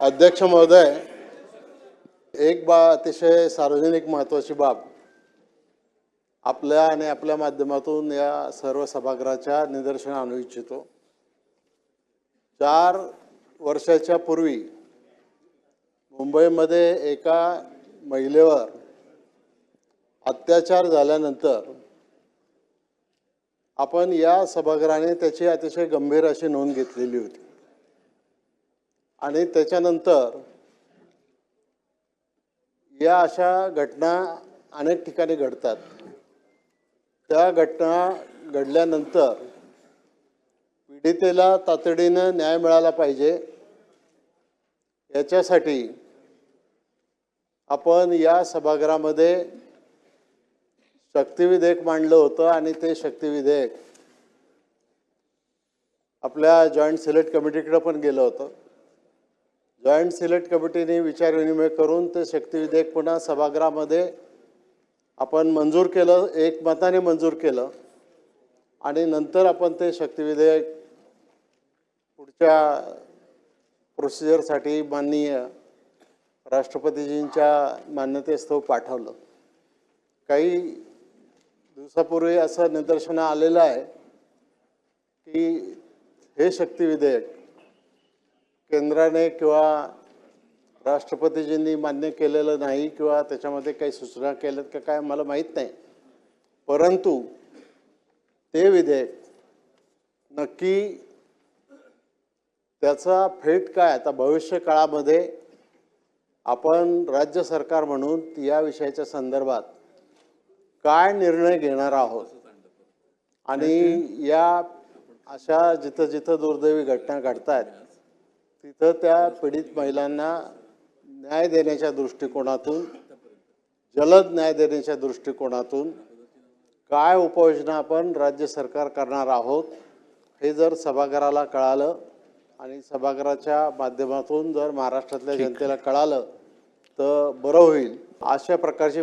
अध्यक्ष महोदय एक बा अतिशय सार्वजनिक महत्त्वाची बाब. आपल्या आणि आपल्या माध्यमातून या सर्व सभागृहाच्या निदर्शन आणू इच्छितो. चार वर्षाच्या पूर्वी मुंबईमध्ये एका महिलेवर अत्याचार झाल्यानंतर आपण या सभागृहाने त्याची अतिशय गंभीर अशी नोंद घेतलेली होती. आणि त्याच्यानंतर या अशा घटना अनेक ठिकाणी घडतात. त्या घटना घडल्यानंतर पीडितेला तातडीनं न्याय मिळाला पाहिजे. याच्यासाठी आपण या सभागृहामध्ये शक्तिविधेयक मांडलं होतं आणि ते शक्तिविधेयक आपल्या जॉईंट सिलेक्ट कमिटीकडं पण गेलं होतं. जॉईंट सिलेक्ट कमिटीने विचारविनिमय करून ते शक्तिविधेयक पुन्हा सभागृहामध्ये आपण मंजूर केलं एक मताने मंजूर केलं आणि नंतर आपण ते शक्तिविधेयक पुढच्या प्रोसिजरसाठी माननीय राष्ट्रपतीजींच्या मान्यतेस्तव पाठवलं. काही दिवसापूर्वी असं निदर्शनं आलेलं आहे की हे शक्तिविधेयक केंद्राने किंवा राष्ट्रपतीजींनी मान्य केलेलं नाही किंवा त्याच्यामध्ये काही सूचना केल्यात का काय मला माहीत नाही. परंतु ते विधेयक नक्की त्याचा फेट काय? आता भविष्य काळामध्ये आपण राज्य सरकार म्हणून या विषयाच्या संदर्भात काय निर्णय घेणार आहोत? आणि या अशा जिथं जिथं दुर्दैवी घटना घडतायत तिथं त्या पीडित महिलांना न्याय देण्याच्या दृष्टिकोनातून जलद न्याय देण्याच्या दृष्टिकोनातून काय उपाययोजना आपण राज्य सरकार करणार आहोत हे जर सभागृहाला कळालं आणि सभागृहाच्या माध्यमातून जर महाराष्ट्रातल्या जनतेला कळालं तर बरं होईल. अशा प्रकारची